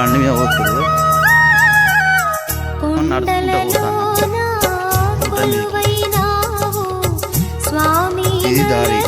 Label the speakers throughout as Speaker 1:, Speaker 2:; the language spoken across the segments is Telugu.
Speaker 1: బండి మీద పోతుడు నడుచుకుంటూ పోతాను. ఇది దారి.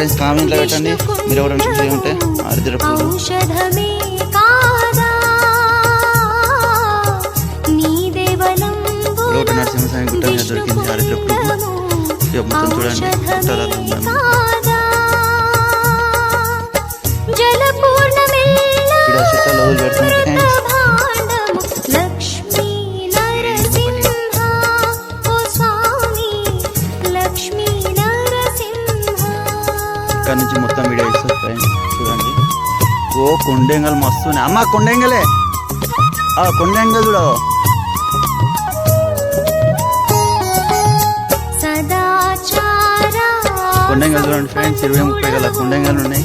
Speaker 1: ఫ్రెండ్స్ కామెంట్లో పెట్టండి మీరు ఎవరైనా చూసి ఉంటే ఆరుద్ర పూలు లోట నరసింహస్వామి గుట్ట మీద దొరికింది ఆరుద్ర మొత్తం చూడండి. గుట్టలా చుట్టాలు వదిలి ఇక్కడ నుంచి మొత్తం వీడియో ఇస్తారు చూడండి. ఓ కొండెంగలు మస్తున్నాయి అమ్మ కొండెంగలే. ఆ కొండెంగలు చూడ. కొండెంగలు చూడండి ఫ్రెండ్స్ ఇరవై ముప్పై గల కొండెంగలు ఉన్నాయి.